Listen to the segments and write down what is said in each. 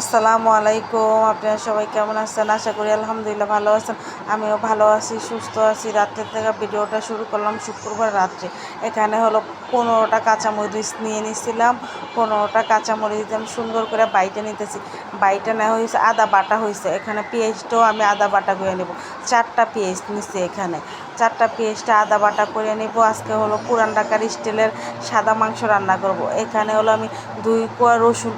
আসসালামু আলাইকুম। আপনারা সবাই কেমন আছেন? আশা করি আলহামদুলিল্লাহ ভালো আছেন। আমিও ভালো আছি, সুস্থ আছি। রাত্রের থেকে ভিডিওটা শুরু করলাম শুক্রবার রাত্রে। এখানে হলো পনেরোটা কাঁচামরিচ নিয়ে নিছিলাম। পনেরোটা কাঁচামরিচ আমি সুন্দর করে বাইটা নিতেছি। বাইটা নেওয়া হয়েছে, আদা বাটা হয়েছে। এখানে পেঁয়াজটাও আমি আদা বাটা করে নেব। চারটা পেঁয়াজ নিছি এখানে। চারটা পেঁয়াজটা আদা বাটা করে নেব। আজকে হলো পুরান ঢাকার স্টিলের সাদা মাংস রান্না করব। এখানে হলো আমি দুই কোয়া রসুন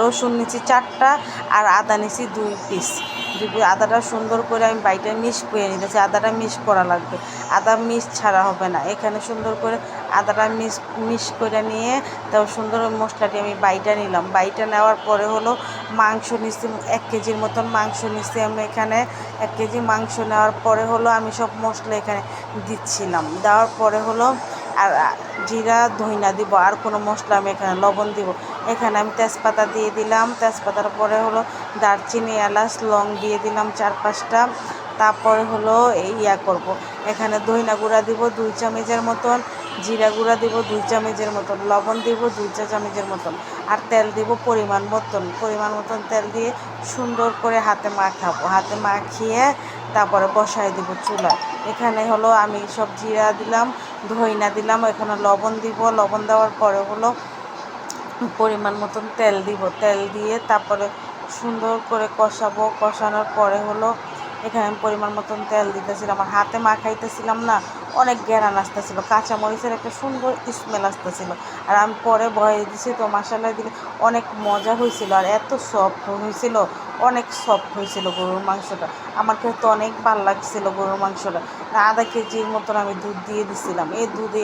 রসুন নিচ্ছি চারটা আর আদা নিচ্ছি দুই পিস পিস আদাটা সুন্দর করে আমি বাইটা মিক্স করে নিতেছি, আদাটা মিক্স করা লাগবে। আদা মিক্স ছাড়া হবে না। এখানে সুন্দর করে আদাটা মিক্স মিক্স করে নিয়ে তারপর সুন্দর মশলাটি আমি বাইটা নিলাম। বাইটা নেওয়ার পরে হলো মাংস নিচ্ছি, এক কেজির মতন মাংস নিচ্ছি আমি এখানে। এক কেজি মাংস নেওয়ার পরে হলো আমি সব মশলা এখানে দিচ্ছিলাম। দেওয়ার পরে হলো আর জিরা, ধইনা দিব, আর কোনো মশলা আমি এখানে, লবণ দিব। এখানে আমি তেজপাতা দিয়ে দিলাম। তেজপাতার পরে হলো দারচিনি, এলাচ, লং দিয়ে দিলাম চার পাঁচটা। তারপরে হলো ইয়া করব। এখানে দইনা গুঁড়া দিব দুই চামচের মতন, জিরা গুঁড়া দিব দুই চামচের মতন, লবণ দিব দুই চা চামচের মতন, আর তেল দিব পরিমাণ মতন। পরিমাণ মতন তেল দিয়ে সুন্দর করে হাতে মাখাবো। হাতে মাখিয়ে তারপরে বসাই দিব চুলায়। এখানে হলো আমি সব জিরা দিলাম, ধইনা দিলাম, এখানে লবণ দিব। লবণ দেওয়ার পরে হলো পরিমাণ মতন তেল দিব। তেল দিয়ে তারপরে সুন্দর করে কষাবো। কষানোর পরে হলো এখানে আমি পরিমাণ মতন তেল দিতেছিলাম। আর হাতে মাখাইতেছিলাম না, অনেক গ্যারান আসতেছিল। কাঁচামরিচের একটা সুন্দর স্মেল আসতেছিল। আর আমি পরে ভয়ে দিছি, তো মশালা দিলে অনেক মজা হয়েছিল আর এত সফট হয়েছিল অনেক সফট হয়েছিল গরুর মাংসটা। আমার তো অনেক ভালো লাগছিল গরুর মাংসটা। আধা কেজির মতন আমি দুধ দিয়ে দিছিলাম। এই দুধে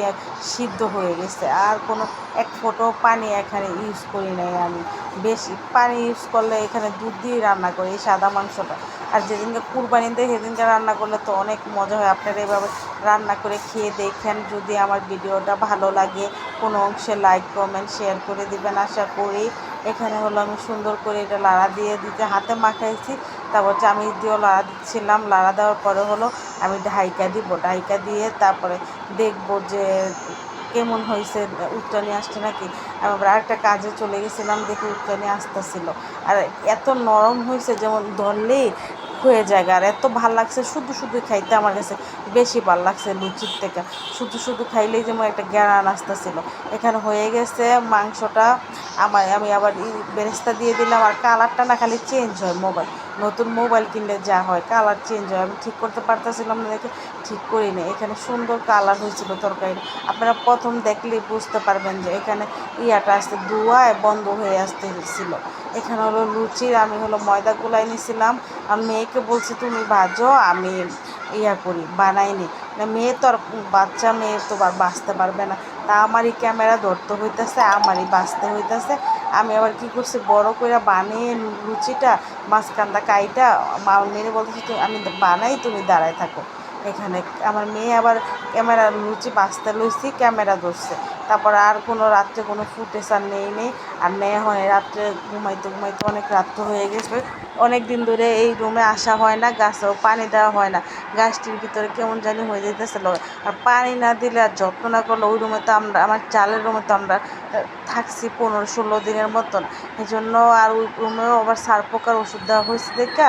সিদ্ধ হয়ে গেছে। আর কোনো এক ফোঁটো পানি এখানে ইউজ করি নাই আমি। বেশি পানি ইউজ করলে এখানে দুধ দিয়ে রান্না করি, এই সাদা মাংসটা। আর যেদিনকে কুরবানি দেয়, সেদিনকে রান্না করলে তো অনেক মজা হয়। আপনারা এভাবে রান্না করে খেয়ে দেখেন। যদি আমার ভিডিওটা ভালো লাগে, কোনো অংশে লাইক কমেন্ট শেয়ার করে দিবেন। আশা করি এখানে হলো আমি সুন্দর করে এটা লাড়া দিয়ে দিতে, হাতে মাখাইছি, তারপর চামিচ দিয়েও লাড়া দিচ্ছিলাম। লাড়া দেওয়ার পরে হলো আমি ঢাইকা দিব। ঢাইকা দিয়ে তারপরে দেখব যে কেমন হয়েছে, উত্তরণী আসছে নাকি। আমি আবার আরেকটা কাজে চলে গেছিলাম, দেখি উত্তরণী আসতেছিল। আর এত নরম হয়েছে, যেমন ধরলেই হয়ে যায় আর এত ভালো লাগছে, শুধু শুধু খাইতে আমার কাছে বেশি ভালো লাগছে লুচির থেকে। শুধু শুধু খাইলেই যেমন একটা গ্যারা নাস্তা ছিল এখানে হয়ে গেছে মাংসটা আমার আমি আবার বেরেস্তা দিয়ে দিলাম। আর কালারটা না খালি চেঞ্জ হয় মোবাইল। নতুন মোবাইল কিনলে যা হয় কালার চেঞ্জ হয়। আমি ঠিক করতে পারতেছিলাম না, দেখে ঠিক করি নি এখানে সুন্দর কালার হয়েছিল তরকারি। আপনারা প্রথম দেখলে বুঝতে পারবেন যে এখানে ইয়াটা আসতে ধোয়ায় বন্ধ হয়ে আসতেছিল। এখানে হলো লুচির আমি হলো ময়দা গুলাই নিছিলাম। আর মেয়েকে বলছি, তুমি ভাজো, আমি ইয়া করি, বানাইনি। না, মেয়ে তো আর বাচ্চা, মেয়ে তো বাঁচতে পারবে না। তা আমারই ক্যামেরা ধরতে হইতেছে, আমারই বাঁচতে হইতেছে। আমি আবার কি করছি, বড় করে বানিয়ে লুচিটা, মাঝখানটা কাইটা, মা মেয়ে বলতেছি আমি বানাই, তুমি দাঁড়ায় থাকো। এখানে। আমার মেয়ে আবার ক্যামেরা লুচি বাঁচতে লইছি, ক্যামেরা ধরছে। তারপর আর কোনো রাত্রে কোনো ফুটেজ আর নেই নেই। আর নেওয়া হয় রাত্রে ঘুমাইতে ঘুমাইতে অনেক রাত্র হয়ে গেছে। অনেক দিন ধরে এই রুমে আসা হয় না, গাছেও পানি দেওয়া হয় না। গাছটির ভিতরে কেমন জানি হয়ে যেতেছিল আর পানি না দিলে আর যত্ন না করলে ওই রুমে তো আমরা, আমার চালের রুমে তো আমরা থাকছি পনেরো ষোলো দিনের মতন। এই জন্য আর ওই রুমেও আবার সার পোকার ওষুধ দেওয়া হয়েছে দেখা।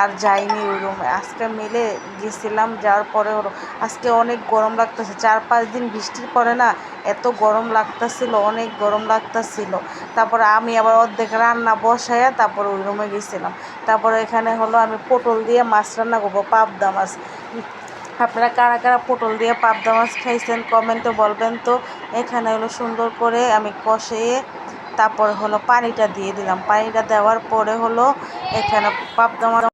আর যাইনি ওই রুমে। আজকে মিলে গেছিলাম, যাওয়ার পরে হলো আজকে অনেক গরম লাগতেছে। চার পাঁচ দিন বৃষ্টির পরে না এত গরম লাগতেছিল, অনেক গরম লাগতেছিল। তারপরে আমি আবার অর্ধেক রান্না বসাইয়া তারপরে ওই রুমে গেছিলাম। তারপরে এখানে হলো আমি পটল দিয়ে মাছ রান্না করব, পাবদা মাছ। আপনারা কারা কারা পটল দিয়ে পাবদা মাছ খাইছেন কমেন্টে বলবেন তো। এখানে হলো সুন্দর করে আমি কষিয়ে তারপর হলো পানিটা দিয়ে দিলাম। পানিটা দেওয়ার পরে হলো এখানে পাবদা মাছ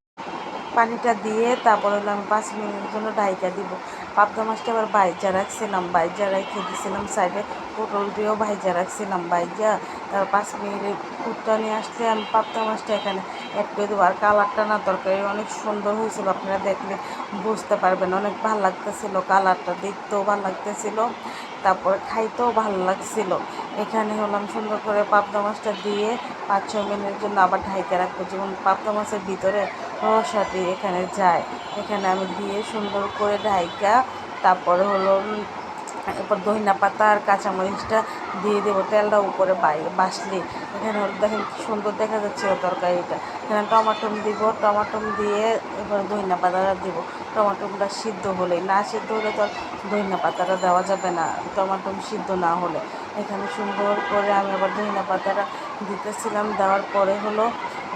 পানিটা দিয়ে তারপর হলো আমি পাঁচ মিনিটের জন্য ঢাইকা দিব। পাবদা মাছটা আবার ভাইজা রাখছিলাম, ভাইজা রেখে দিয়েছিলাম সাইডে। পটল দিয়েও ভাইজা রাখছিলাম, ভাইজা। তারপর পাঁচ মিনিটের কুটটা নিয়ে আসলে আমি পাবদা মাছটা এখানে করে দেবো। আর কালারটা না তরকারি অনেক সুন্দর হয়েছিল, আপনারা দেখলে বুঝতে পারবেন। অনেক ভালো লাগতেছিলো কালারটা, দেখতেও ভালো লাগতেছিলো, তারপরে খাইতেও ভালো লাগছিল। এখানে হলাম সুন্দর করে পাবদা মাছটা দিয়ে পাঁচ ছ মিনিটের জন্য আবার ঢাইকে রাখব। যেমন পাবদা মাছের ভিতরে রসাটি এখানে যায়। এখানে আমি দিয়ে সুন্দর করে ঢাইকা, তারপরে হলো এরপর দহিনা পাতা আর কাঁচামরিচটা দিয়ে দেবো তেলটা উপরে বাই, বাসলে। এখানে দেখেন কি সুন্দর দেখা যাচ্ছে তরকারিটা। এখানে টমাটো দিব টমাটো দিয়ে এবার দহিনা পাতাটা দিব। টমাটোটা সিদ্ধ হলে না সিদ্ধ হলে তো দহিনা পাতাটা দেওয়া যাবে না টমাটো সিদ্ধ না হলে। এখানে সুন্দর করে আমি আবার দহিনা পাতাটা দিতেছিলাম, দেওয়ার পরে হলো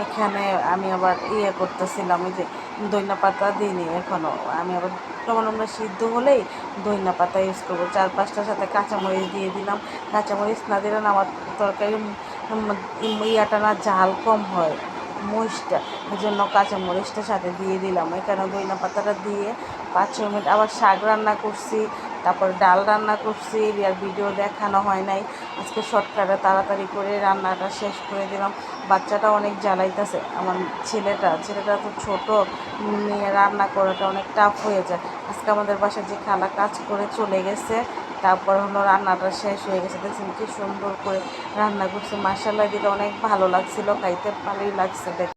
এখানে আমি আবার ইয়ে করতেছিলাম, ওই যে দইনা পাতা দিইনি এখনও আমি আবার টমাটোটা সিদ্ধ হলেই দইনা পাতা ইউজ করব। চার পাঁচটার সাথে কাঁচামরিচ দিয়ে দিলাম। কাঁচামরিচ না দিলে আমার তরকারি ইয়াটা না ঝাল কম হয়, মরিচটা। ওই জন্য কাঁচামরিচটা সাথে দিয়ে দিলাম। এখানে দইনা পাতাটা দিয়ে পাঁচ ছ মিনিট আবার শাক রান্না করছি। তারপরে ডাল রান্না করছি আর ভিডিও দেখানো হয় নাই। আজকে শর্টকাটে তাড়াতাড়ি করে রান্নাটা শেষ করে দিলাম। বাচ্চাটা অনেক জ্বালাইতেছে, আমার ছেলেটা। ছেলেটা তো ছোটো, নিয়ে রান্না করাটা অনেক টাফ হয়ে যায়। আজকে আমাদের বাসায় যে খালা কাজ করে চলে গেছে, তারপর হলো রান্নাটা শেষ হয়ে গেছে। দেখছেন কি সুন্দর করে রান্না করছে। মাসাল্লাহ দিলে অনেক ভালো লাগছিল, খাইতে ভালোই লাগছে দেখ